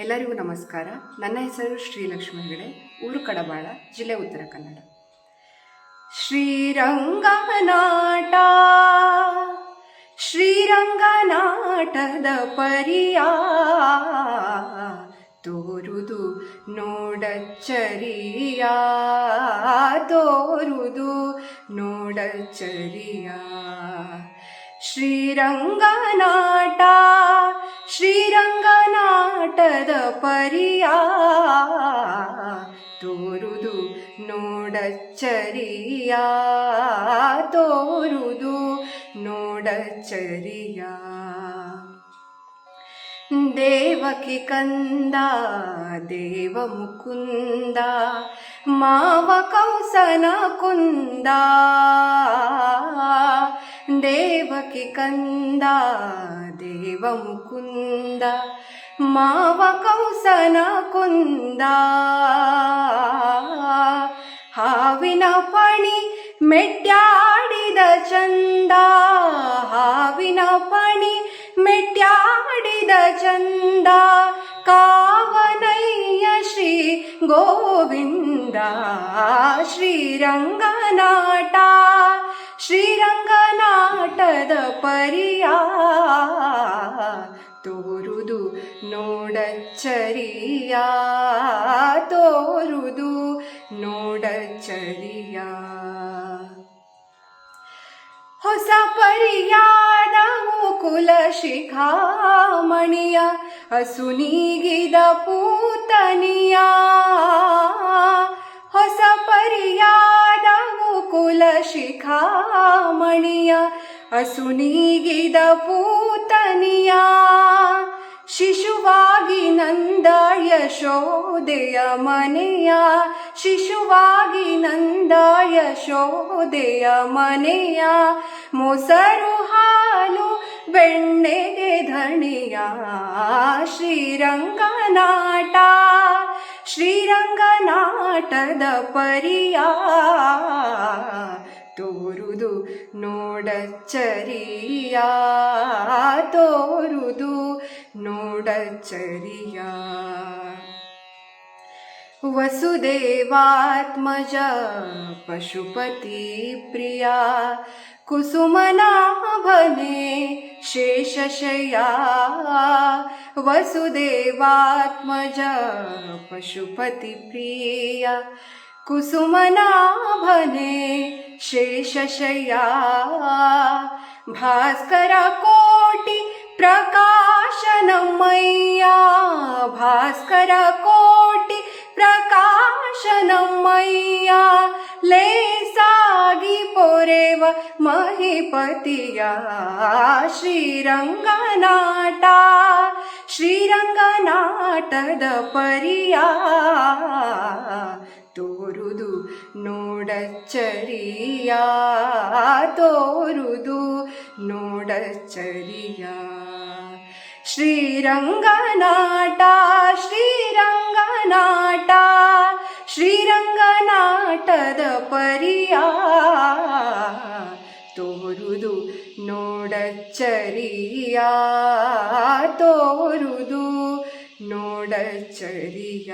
ಎಲ್ಲರಿಗೂ ನಮಸ್ಕಾರ. ನನ್ನ ಹೆಸರು ಶ್ರೀಲಕ್ಷ್ಮಿ ಹೆಗಡೆ ಊರು ಕಡಬಾಳ ಜಿಲ್ಲೆ ಉತ್ತರ ಕನ್ನಡ. ಶ್ರೀರಂಗನಾಟ ಶ್ರೀರಂಗನಾಟದ ಪರಿಯ, ತೋರುದು ನೋಡಚ್ಚರಿಯ ತೋರುದು ನೋಡಚ್ಚರಿಯ. ಶ್ರೀರಂಗನಾಟ ಶ್ರೀರಂಗನಾಟದ ಪರಿಯ, ತೋರುದು ನೋಡಚ್ಚರಿಯ ತೋರುದು ನೋಡಚ್ಚರಿಯ. ದೇವಕಿ ಕಂದ, ದೇವ ಮುಕುಂದ, ಮಾವ ಕೌಸನ ಕುಂದ, ದೇವಕಿ ಕಂದ, ದೇವ ಮುಕುಂದ ಮಾವ ಕೌಸನ ಕುಂದ. ಹಾವಿನ ಪಣಿ ಮೆಟ್ಟಾಡಿದ ಚಂದ. ಹಾವಿನ ಪಣಿ ಮೆಟ್ಟಾಡಿದ ಚಂದ. ಕಾವನಯ್ಯ ಶ್ರೀ ಗೋವಿಂದ. ಶ್ರೀರಂಗನಾಟ. ಶ್ರೀರಂಗನಾಟದ ಪರಿಯ ನೋಡಚ್ಚರಿಯ ತೋರುದು ನೋಡಚ್ಚರಿಯ. ಹೊಸ ಪರಿಯಾದ ಕುಲ ಶಿಖಾಮಣಿಯ ಅಸುನೀಗಿದ ಪೂತನಿಯ. ಹೊಸ ಪರಿಯಾದ ಕುಲ ಶಿಖಾಮಣಿಯ ಅಸುನೀಗಿದ ಪೂತನಿಯ. ಶಿಶುವಾಗಿ ನಂದ ಯಶೋದೆಯ ಮನೆಯ, ಶಿಶುವಾಗಿ ನಂದ ಯಶೋದೆಯ ಮನೆಯ, ಮೊಸರು ಹಾಲು ಬೆಣ್ಣೆಗೆ ಧಣಿಯ ಶ್ರೀರಂಗನಾಟ ಶ್ರೀರಂಗನಾಟದ ಪರಿಯ. ತೋರುದು ನೋಡಚ್ಚರಿಯ, ತೋರುದು नोडचरिया नोडचर्या वसुदेवात्मजा पशुपतिप्रिया कुसुमनाभने शेषशया। वसुदेवात्मज वसुदेवात्मजा पशुपतिप्रिया कुसुमनाभने शेषशया। भास्करकोटि प्रका ಪ್ರಕಾಶನಮಯ್ಯ ಭಾಸ್ಕರ ಕೋಟಿ ಪ್ರಕಾಶನಮಯ್ಯ ಲೇಸಾಗಿ ಪೊರೆವ ಮಹಿಪತಿಯ ಶ್ರೀರಂಗನಾಟ ಶ್ರೀರಂಗನಾಟದ ಪರಿಯ. ತೋರುದು ನೋಡಚ್ಚರಿಯ ತೋರುದು ನೋಡಚ್ಚರಿಯ. ಶ್ರೀರಂಗನಾಟ ಶ್ರೀರಂಗನಾಟ ಶ್ರೀರಂಗನಾಟದ ಪರಿಯ ತೋರುದು ನೋಡಚ್ಚರಿಯ ತೋರುದು ನೋಡಚ್ಚರಿಯ।